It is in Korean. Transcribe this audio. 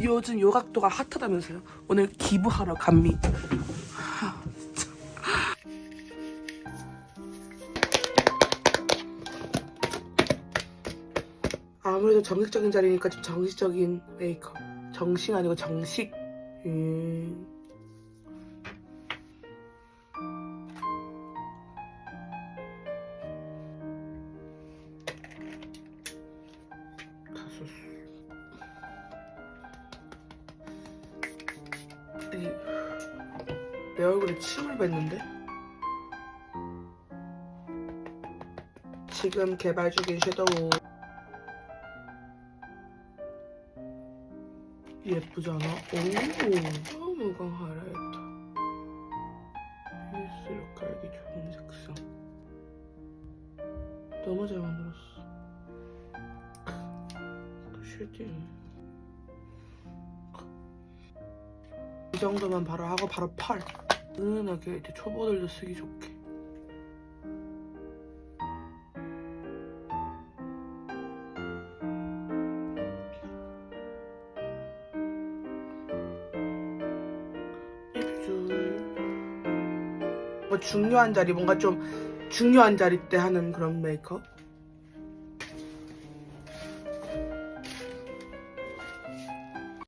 요즘 요 각도가 핫하다면서요. 오늘 기부하러 갑니다. 아무래도 정식적인 자리니까 좀 정식적인 메이크업. 정식 아니고 정식. 음. 다 썼어. 내 얼굴에 침을 뱉는데? 지금 개발 중인 섀도우. 예쁘지 않아? 오 너무 강하라했다. 필수로 깔기 좋은 색상. 너무 잘 만들었어. 그 쉐딩 이 정도만 바로 하고 바로 펄 은은하게 이제 초보들도 쓰기 좋게. 입술 뭐 중요한 자리 뭔가 좀 중요한 자리 때 하는 그런 메이크업